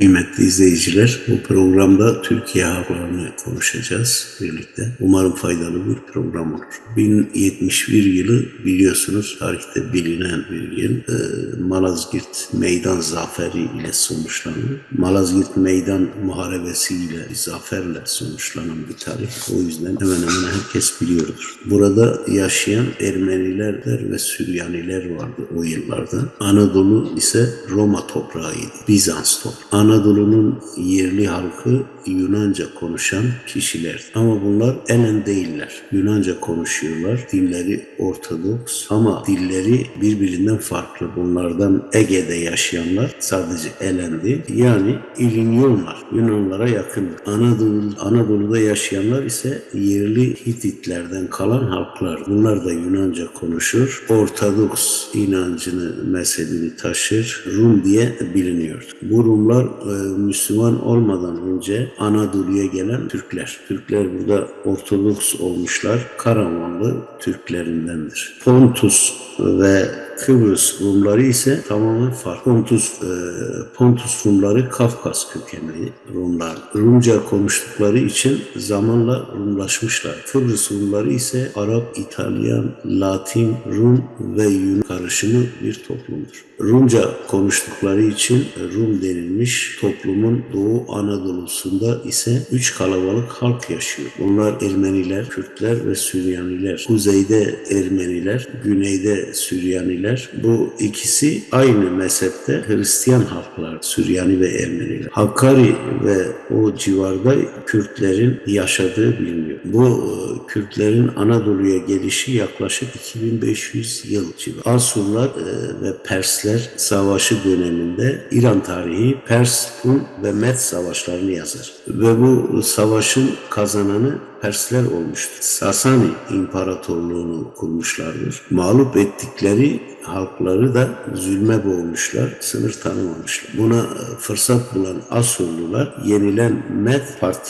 Kıymetli izleyiciler, bu programda Türkiye halklarını konuşacağız birlikte. Umarım faydalı bir program olur. 1071 yılı biliyorsunuz tarihte bilinen bir yıl. Ee, Malazgirt Meydan Zaferi ile sonuçlanır. Malazgirt Meydan Muharebesi ile zaferle sonuçlanan bir tarih. O yüzden hemen hemen herkes biliyordur. Burada yaşayan Ermeniler ve Süryaniler vardı o yıllarda. Anadolu ise Roma toprağıydı. Bizans toprağı. Anadolu'nun yerli halkı Yunanca konuşan kişiler. Ama bunlar Elen değiller. Yunanca konuşuyorlar. Dilleri Ortodoks ama dilleri birbirinden farklı. Bunlardan Ege'de yaşayanlar sadece Elen değil. Yani İlinyonlar. Yunanlara yakın. Anadolu, Anadolu'da yaşayanlar ise yerli Hititlerden kalan halklar. Bunlar da Yunanca konuşur. Ortodoks inancını, mezhebini taşır. Rum diye biliniyor. Bu Rumlar e, Müslüman olmadan önce Anadolu'ya gelen Türkler. Türkler burada Ortodoks olmuşlar. Karamanlı Türklerindendir. Pontus ve Kıbrıs Rumları ise tamamen farklı. Pontus, e, Pontus Rumları Kafkas kökenli Rumlar. Rumca konuştukları için zamanla Rumlaşmışlar. Kıbrıs Rumları ise Arap, İtalyan, Latin, Rum ve Yunan karışımı bir toplumdur. Rumca konuştukları için Rum denilmiş. Toplumun Doğu Anadolu'sunda ise üç kalabalık halk yaşıyor. Bunlar Ermeniler, Kürtler ve Süryaniler. Kuzeyde Ermeniler, güneyde Süryaniler. Bu ikisi aynı mezhepte Hristiyan halklar, Süryani ve Ermeniler. Hakkari ve o civarda Kürtlerin yaşadığı biliniyor. Bu e, Kürtlerin Anadolu'ya gelişi yaklaşık 2500 yıl civarı. Asurlar e, ve Persler savaşı döneminde İran tarihi Pers, Hun ve Med savaşlarını yazar. Ve bu savaşın kazananı Persler olmuştur. Sasani İmparatorluğunu kurmuşlardır. Mağlup ettikleri halkları da zulme boğmuşlar, sınır tanımamışlar. Buna e, fırsat bulan Asurlular yenilen Med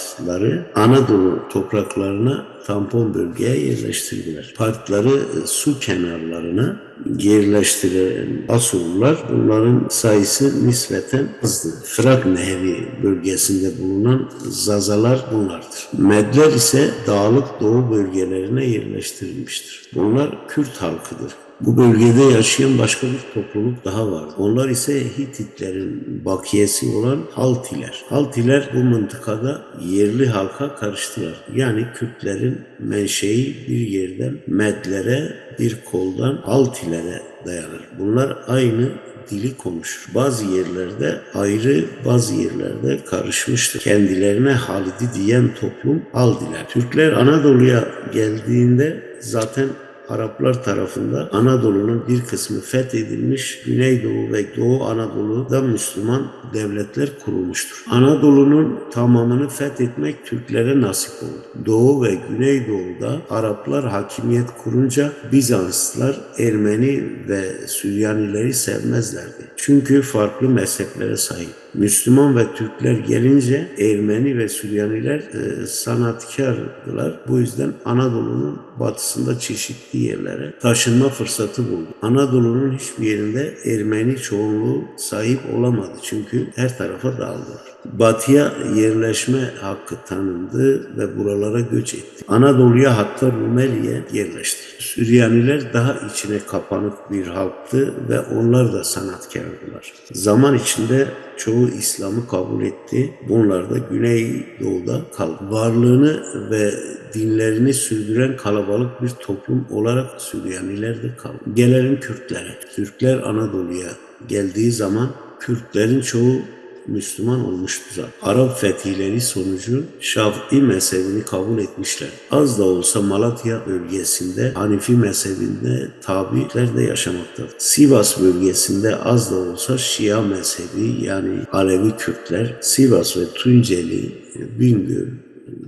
partileri Anadolu topraklarına tampon bölgeye yerleştirdiler. Partileri e, su kenarlarına yerleştiren Asurlular bunların sayısı nispeten azdı. Fırat Nehri bölgesinde bulunan Zazalar bunlardır. Medler ise dağlık doğu bölgelerine yerleştirilmiştir. Bunlar Kürt halkıdır. Bu bölgede yaşayan başka bir topluluk daha var. Onlar ise Hititlerin bakiyesi olan Haltiler. Haltiler bu mıntıkada yerli halka karıştılar. Yani Kürtlerin menşei bir yerden Medlere, bir koldan Haltilere dayanır. Bunlar aynı dili konuşur. Bazı yerlerde ayrı, bazı yerlerde karışmıştır. Kendilerine Halidi diyen toplum Haldiler. Türkler Anadolu'ya geldiğinde zaten Araplar tarafından Anadolu'nun bir kısmı fethedilmiş, Güneydoğu ve Doğu Anadolu'da Müslüman devletler kurulmuştur. Anadolu'nun tamamını fethetmek Türklere nasip oldu. Doğu ve Güneydoğu'da Araplar hakimiyet kurunca Bizanslılar Ermeni ve Süryanileri sevmezlerdi. Çünkü farklı mezheplere sahip. Müslüman ve Türkler gelince Ermeni ve Süryaniler e, sanatkardılar. Bu yüzden Anadolu'nun batısında çeşitli yerlere taşınma fırsatı buldu. Anadolu'nun hiçbir yerinde Ermeni çoğunluğu sahip olamadı. Çünkü her tarafa dağıldılar. Batıya yerleşme hakkı tanındı ve buralara göç etti. Anadolu'ya hatta Rumeli'ye yerleşti. Süryaniler daha içine kapanık bir halktı ve onlar da sanatkardılar. Zaman içinde çoğu İslam'ı kabul etti. Bunlar da Güneydoğu'da kaldı. Varlığını ve dinlerini sürdüren kalabalık bir toplum olarak Süryaniler de kaldı. Gelelim Kürtlere. Türkler Anadolu'ya geldiği zaman Kürtlerin çoğu Müslüman olmuştur. Arap fetihleri sonucu Şafii mezhebini kabul etmişler. Az da olsa Malatya bölgesinde Hanifi mezhebinde tabiler de yaşamaktadır. Sivas bölgesinde az da olsa Şia mezhebi yani Alevi Kürtler, Sivas ve Tunceli, Bingöl,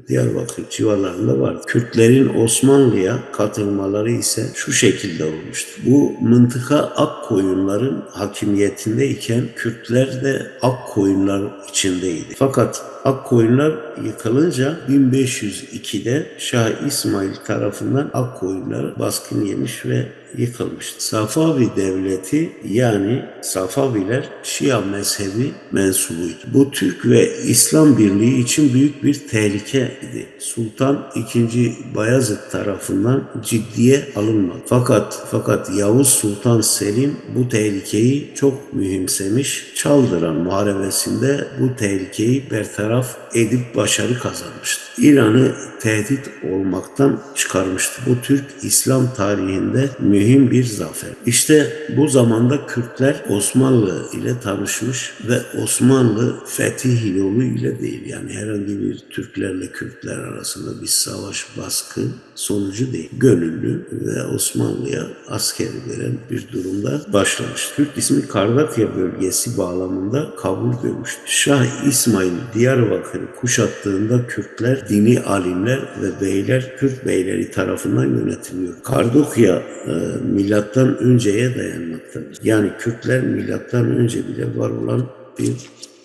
Diyarbakır civarlarında vardı. Kürtlerin Osmanlı'ya katılmaları ise şu şekilde olmuştur. Bu mıntıka Akkoyunların hakimiyetindeyken Kürtler de Akkoyunlar içindeydi. Fakat Akkoyunlar yıkılınca 1502'de Şah İsmail tarafından Akkoyunlar baskın yemiş ve yıkılmıştı. Safavi devleti yani Safaviler Şia mezhebi mensubuydu. Bu Türk ve İslam birliği için büyük bir tehlikeydi. Sultan II. Bayezid tarafından ciddiye alınmadı. Fakat fakat Yavuz Sultan Selim bu tehlikeyi çok mühimsemiş. Çaldıran muharebesinde bu tehlikeyi bertaraf edip başarı kazanmıştı. İran'ı tehdit olmaktan çıkarmıştı. Bu Türk İslam tarihinde mühim bir zafer. İşte bu zamanda Kürtler Osmanlı ile tanışmış ve Osmanlı fetih yolu ile değil yani herhangi bir Türklerle Kürtler arasında bir savaş baskı sonucu değil. Gönüllü ve Osmanlı'ya askeri veren bir durumda başlamış. Türk ismi Kardakya bölgesi bağlamında kabul görmüştür. Şah İsmail Diyarbakır'ı kuşattığında Kürtler dini alimler ve beyler Kürt beyleri tarafından yönetiliyor. Kardokya e, milattan önceye dayanmaktadır. Yani Kürtler milattan önce bile var olan bir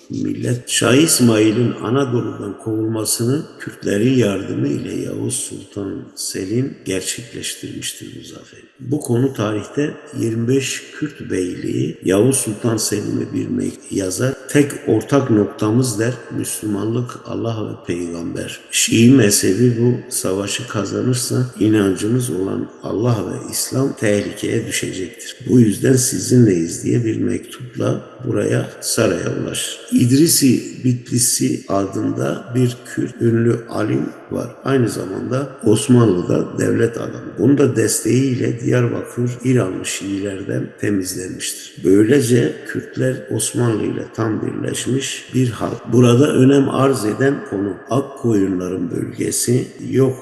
millet. Şah İsmail'in Anadolu'dan kovulmasını Kürtlerin yardımı ile Yavuz Sultan Selim gerçekleştirmiştir bu zaferi. Bu konu tarihte 25 Kürt beyliği Yavuz Sultan Selim'e bir yazar. Tek ortak noktamız der Müslümanlık, Allah ve peygamber. Şii mezhebi bu savaşı kazanırsa inancımız olan Allah ve İslam tehlikeye düşecektir. Bu yüzden sizinleyiz diye bir mektupla buraya saraya ulaşır. İdrisi Bitlisi adında bir Kürt ünlü alim var. Aynı zamanda Osmanlı'da devlet adamı. Bunun da desteğiyle Diyarbakır İranlı Şiilerden temizlenmiştir. Böylece Kürtler Osmanlı ile tam birleşmiş bir halk. Burada önem arz eden konu Akkoyunların bölgesi yok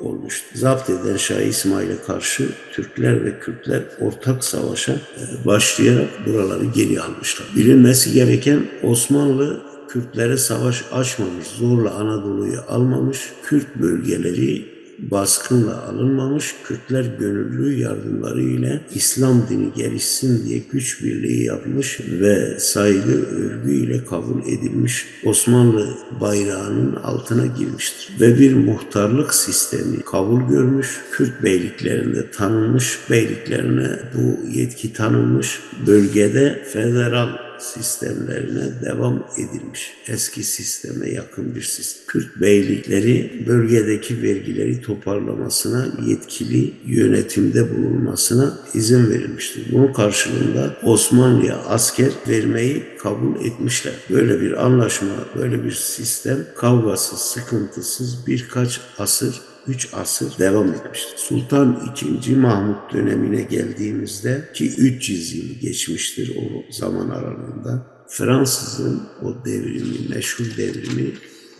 olmuştu. Zapt eden Şah İsmail'e karşı Türkler ve Kürtler ortak savaşa e, başlayarak buraları geri almışlar. Bilinmesi gereken Osmanlı Kürtlere savaş açmamış, zorla Anadolu'yu almamış, Kürt bölgeleri baskınla alınmamış, Kürtler gönüllü yardımları ile İslam dini gelişsin diye güç birliği yapmış ve saygı övgü ile kabul edilmiş Osmanlı bayrağının altına girmiştir. Ve bir muhtarlık sistemi kabul görmüş, Kürt beyliklerinde tanınmış, beyliklerine bu yetki tanınmış, bölgede federal sistemlerine devam edilmiş. Eski sisteme yakın bir sistem. Kürt beylikleri bölgedeki vergileri toparlamasına, yetkili yönetimde bulunmasına izin verilmiştir. Bunun karşılığında Osmanlı'ya asker vermeyi kabul etmişler. Böyle bir anlaşma, böyle bir sistem kavgasız, sıkıntısız birkaç asır 3 asır devam etmiştir. Sultan II. Mahmut dönemine geldiğimizde ki 300 yıl geçmiştir o zaman aralığında Fransız'ın o devrimi, meşhur devrimi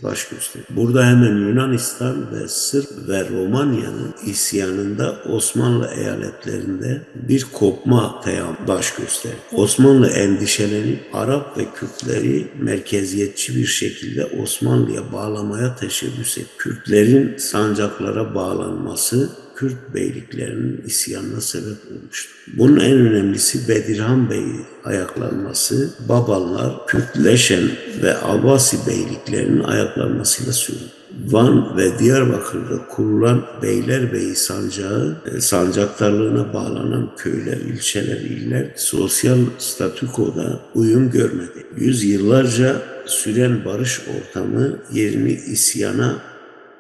baş gösterir. Burada hemen Yunanistan ve Sırp ve Romanya'nın isyanında Osmanlı eyaletlerinde bir kopma baş gösterir. Osmanlı endişelenip Arap ve Kürtleri merkeziyetçi bir şekilde Osmanlı'ya bağlamaya teşebbüs etti. Kürtlerin sancaklara bağlanması Kürt beyliklerinin isyanına sebep olmuştu. Bunun en önemlisi Bedirhan Bey'i ayaklanması, Babanlar, Kürtleşen ve Abbasi beyliklerinin ayaklanmasıyla sürdü. Van ve Diyarbakır'da kurulan Beylerbeyi sancağı, e, sancaktarlığına bağlanan köyler, ilçeler, iller sosyal statükoda uyum görmedi. Yüzyıllarca süren barış ortamı yerini isyana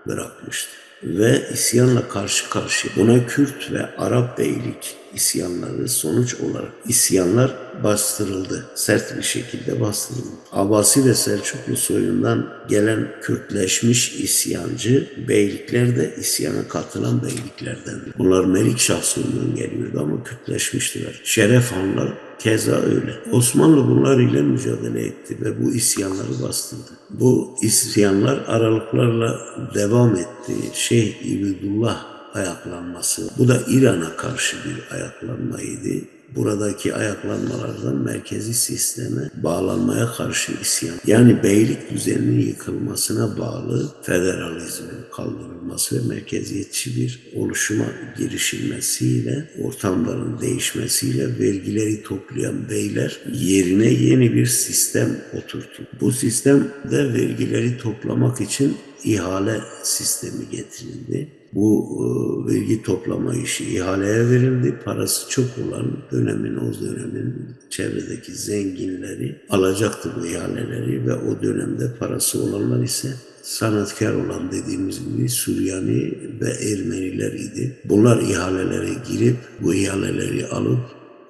bırakmıştı ve isyanla karşı karşıya. Buna Kürt ve Arap beylik isyanları sonuç olarak isyanlar bastırıldı. Sert bir şekilde bastırıldı. Abasi ve Selçuklu soyundan gelen Kürtleşmiş isyancı beylikler de isyana katılan beyliklerden. Bunlar Melikşah soyundan geliyordu ama Kürtleşmiştiler. Şeref Hanlar keza öyle. Osmanlı bunlar ile mücadele etti ve bu isyanları bastırdı. Bu isyanlar aralıklarla devam etti. Şeyh İbidullah ayaklanması. Bu da İran'a karşı bir ayaklanmaydı. Buradaki ayaklanmalardan merkezi sisteme bağlanmaya karşı isyan. Yani beylik düzeninin yıkılmasına bağlı federalizmin kaldırılması ve merkeziyetçi bir oluşuma girişilmesiyle, ortamların değişmesiyle vergileri toplayan beyler yerine yeni bir sistem oturttu. Bu sistemde vergileri toplamak için ihale sistemi getirildi Bu e, vergi toplama işi ihaleye verildi. Parası çok olan dönemin o dönemin çevredeki zenginleri alacaktı bu ihaleleri ve o dönemde parası olanlar ise sanatkar olan dediğimiz gibi Süryani ve Ermeniler idi. Bunlar ihalelere girip bu ihaleleri alıp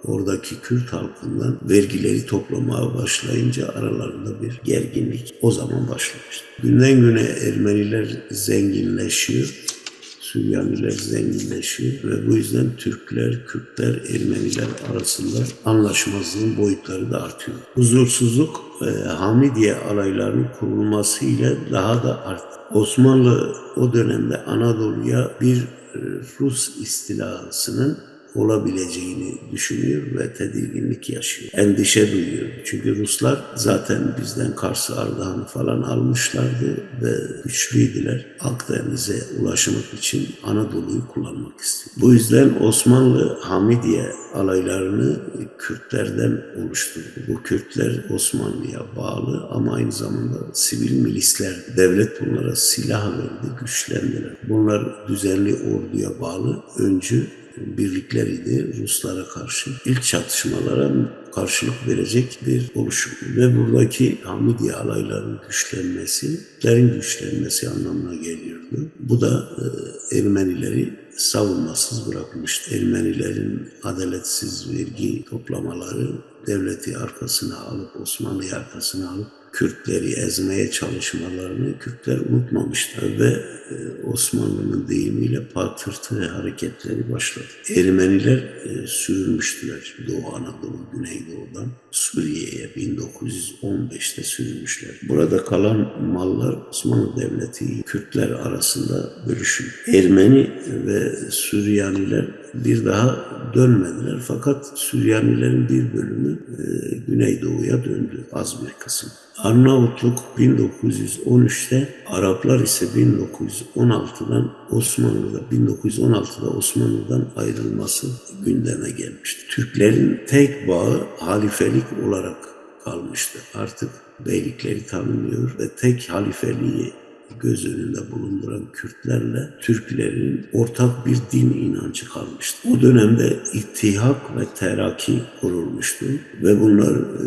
oradaki Kürt halkından vergileri toplamaya başlayınca aralarında bir gerginlik o zaman başlamıştı. Günden güne Ermeniler zenginleşiyor. Süryaniler zenginleşiyor ve bu yüzden Türkler, Kürtler, Ermeniler arasında anlaşmazlığın boyutları da artıyor. Huzursuzluk e, Hamidiye alaylarının kurulmasıyla daha da arttı. Osmanlı o dönemde Anadolu'ya bir e, Rus istilasının olabileceğini düşünüyor ve tedirginlik yaşıyor. Endişe duyuyor. Çünkü Ruslar zaten bizden Kars'ı Ardahan'ı falan almışlardı ve güçlüydüler. Akdeniz'e ulaşmak için Anadolu'yu kullanmak istiyor. Bu yüzden Osmanlı Hamidiye alaylarını Kürtlerden oluşturdu. Bu Kürtler Osmanlı'ya bağlı ama aynı zamanda sivil milisler. Devlet bunlara silah verdi, güçlendiler. Bunlar düzenli orduya bağlı, öncü birlikler idi Ruslara karşı. ilk çatışmalara karşılık verecek bir oluşum. Ve buradaki Hamidiye alaylarının güçlenmesi, Türklerin güçlenmesi anlamına geliyordu. Bu da e, Ermenileri savunmasız bırakmıştı. Ermenilerin adaletsiz vergi toplamaları devleti arkasına alıp, Osmanlı'yı arkasına alıp Kürtleri ezmeye çalışmalarını Kürtler unutmamışlar ve e, Osmanlı'nın deyimiyle patırtı hareketleri başladı. Ermeniler e, sürülmüştüler Doğu Anadolu, Güneydoğu'dan Suriye'ye 1915'te sürülmüşler. Burada kalan mallar Osmanlı Devleti Kürtler arasında bölüşülür. Ermeni ve Süryaniler bir daha dönmediler fakat Süryanilerin bir bölümü e, Güneydoğu'ya döndü az bir kısım. Arnavutluk 1913'te, Araplar ise 1916'dan Osmanlı'da 1916'da Osmanlı'dan ayrılması gündeme gelmişti. Türklerin tek bağı halifelik olarak kalmıştı. Artık beylikleri tanımıyor ve tek halifeliği göz önünde bulunduran Kürtlerle Türklerin ortak bir din inancı kalmıştı. O dönemde İttihak ve Teraki kurulmuştu ve bunlar e,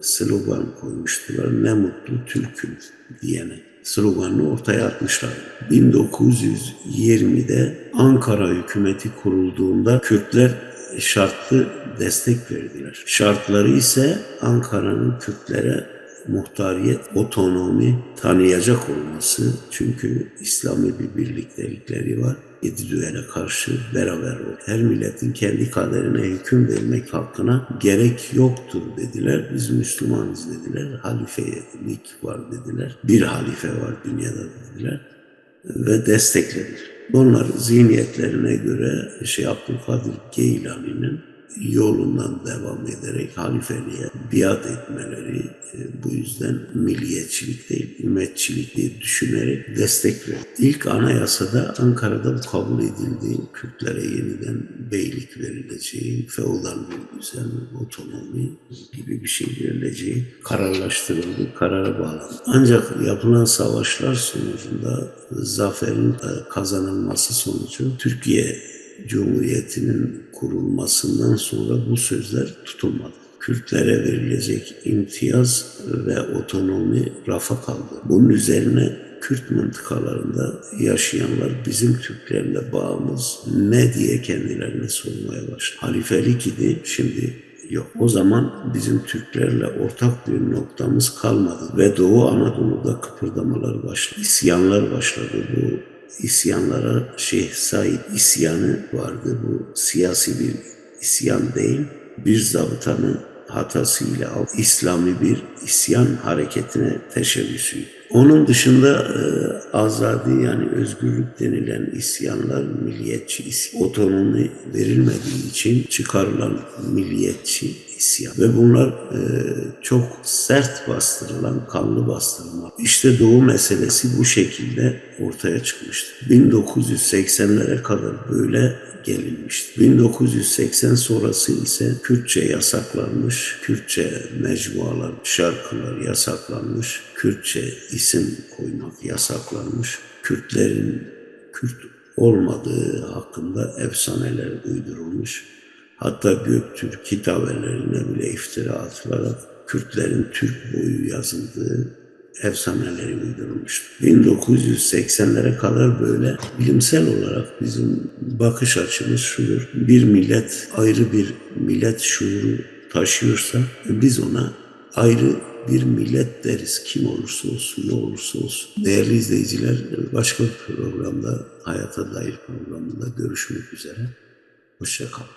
slogan koymuştular. Ne mutlu Türk'üm diyene sloganını ortaya atmışlar. 1920'de Ankara hükümeti kurulduğunda Kürtler şartlı destek verdiler. Şartları ise Ankara'nın Kürtlere muhtariyet, otonomi tanıyacak olması. Çünkü İslami bir birliktelikleri var. Yedi düğene karşı beraber ol. Her milletin kendi kaderine hüküm vermek hakkına gerek yoktur dediler. Biz Müslümanız dediler. Halifelik var dediler. Bir halife var dünyada dediler. Ve desteklediler. Onlar zihniyetlerine göre şey Abdülkadir Geylani'nin yolundan devam ederek halifeliğe biat etmeleri e, bu yüzden milliyetçilik değil, ümmetçilik diye düşünerek destek verdi. İlk anayasada Ankara'da bu kabul edildi. Kürtlere yeniden beylik verileceği, feodal bir otonomi gibi bir şey verileceği kararlaştırıldı, karara bağlandı. Ancak yapılan savaşlar sonucunda zaferin e, kazanılması sonucu Türkiye Cumhuriyeti'nin kurulmasından sonra bu sözler tutulmadı. Kürtlere verilecek imtiyaz ve otonomi rafa kaldı. Bunun üzerine Kürt mıntıkalarında yaşayanlar bizim Türklerle bağımız ne diye kendilerine sormaya başladı. Halifelik idi, şimdi yok. O zaman bizim Türklerle ortak bir noktamız kalmadı ve Doğu Anadolu'da kıpırdamalar başladı. İsyanlar başladı. Bu isyanlara Şeyh Said isyanı vardı. Bu siyasi bir isyan değil, bir zabıtanın hatasıyla İslami bir isyan hareketine teşebbüsüydü. Onun dışında e, azadi yani özgürlük denilen isyanlar milliyetçi. Otonomi verilmediği için çıkarılan milliyetçi isyan. Ve bunlar e, çok sert bastırılan, kanlı bastırılma. İşte Doğu meselesi bu şekilde ortaya çıkmıştı. 1980'lere kadar böyle gelinmişti. 1980 sonrası ise Kürtçe yasaklanmış, Kürtçe mecmualar, şarkılar yasaklanmış, Kürtçe isim koymak yasaklanmış, Kürtlerin Kürt olmadığı hakkında efsaneler uydurulmuş. Hatta Göktürk kitabelerine bile iftira atılarak Kürtlerin Türk boyu yazıldığı efsaneleri uydurulmuştur. 1980'lere kadar böyle bilimsel olarak bizim bakış açımız şudur. Bir millet ayrı bir millet şuuru taşıyorsa biz ona ayrı bir millet deriz. Kim olursa olsun, ne olursa olsun. Değerli izleyiciler başka bir programda, hayata dair programında görüşmek üzere. Hoşçakalın.